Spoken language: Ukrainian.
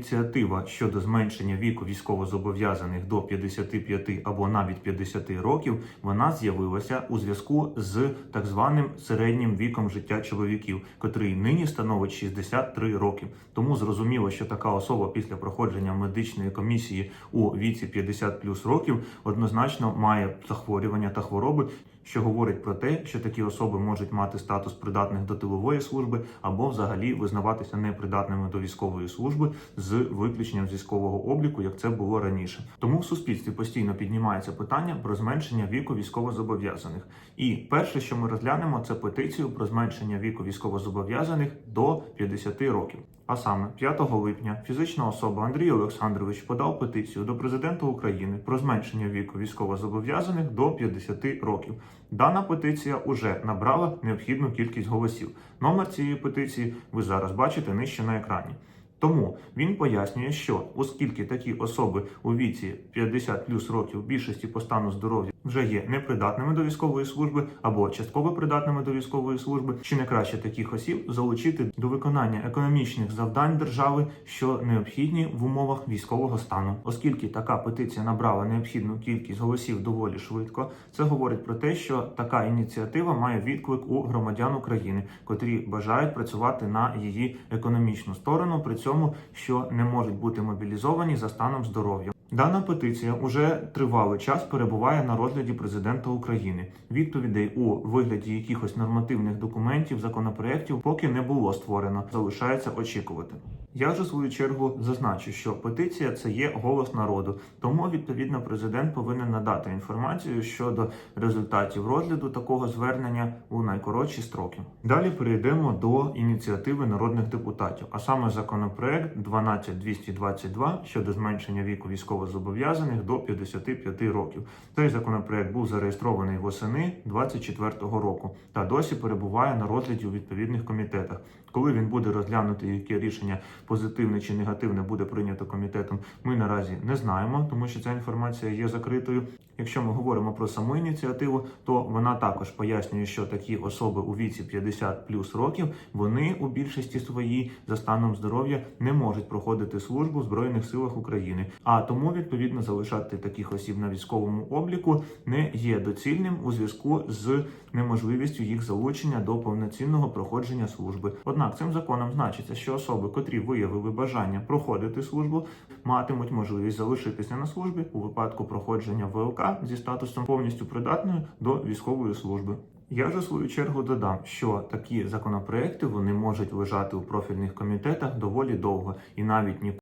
ініціатива щодо зменшення віку військовозобов'язаних до 55 або навіть 50 років, вона з'явилася у зв'язку з так званим середнім віком життя чоловіків, котрий нині становить 63 роки. Тому зрозуміло, що така особа після проходження медичної комісії у віці 50 плюс років однозначно має захворювання та хвороби, що говорить про те, що такі особи можуть мати статус придатних до тилової служби або взагалі визнаватися непридатними до військової служби з виключенням з військового обліку, як це було раніше. Тому в суспільстві постійно піднімається питання про зменшення віку військовозобов'язаних. І перше, що ми розглянемо, це петицію про зменшення віку військовозобов'язаних до 50 років. А саме 5 липня фізична особа Андрій Олександрович подав петицію до президента України про зменшення віку військовозобов'язаних до 50 років. Дана петиція уже набрала необхідну кількість голосів. Номер цієї петиції ви зараз бачите нижче на екрані. Тому він пояснює, що оскільки такі особи у віці 50 плюс років більшості по стану здоров'я вже є непридатними до військової служби або частково придатними до військової служби, чи не краще таких осіб залучити до виконання економічних завдань держави, що необхідні в умовах військового стану, оскільки така петиція набрала необхідну кількість голосів доволі швидко, це говорить про те, що така ініціатива має відклик у громадян України, котрі бажають працювати на її економічну сторону, при цьому що не можуть бути мобілізовані за станом здоров'я. Дана петиція уже тривалий час перебуває на розгляді президента України. Відповідей у вигляді якихось нормативних документів, законопроєктів поки не було створено. Залишається очікувати. Я ж у свою чергу зазначу, що петиція це є голос народу, тому відповідно президент повинен надати інформацію щодо результатів розгляду такого звернення у найкоротші строки. Далі перейдемо до ініціативи народних депутатів, а саме законопроект 12222 щодо зменшення віку військовозобов'язаних до 55 років. Цей законопроект був зареєстрований восени 2024 року та досі перебуває на розгляді у відповідних комітетах. Коли він буде розглянутий, яке рішення позитивне чи негативне буде прийнято комітетом, ми наразі не знаємо, тому що ця інформація є закритою. Якщо ми говоримо про саму ініціативу, то вона також пояснює, що такі особи у віці 50 плюс років вони у більшості своїй за станом здоров'я не можуть проходити службу в збройних силах України. А тому відповідно залишати таких осіб на військовому обліку не є доцільним у зв'язку з неможливістю їх залучення до повноцінного проходження служби. Однак цим законом значиться, що особи, котрі виявили бажання проходити службу, матимуть можливість залишитися на службі у випадку проходження ВЛК зі статусом повністю придатною до військової служби. Я ж у свою чергу додам, що такі законопроекти вони можуть лежати у профільних комітетах доволі довго і навіть ні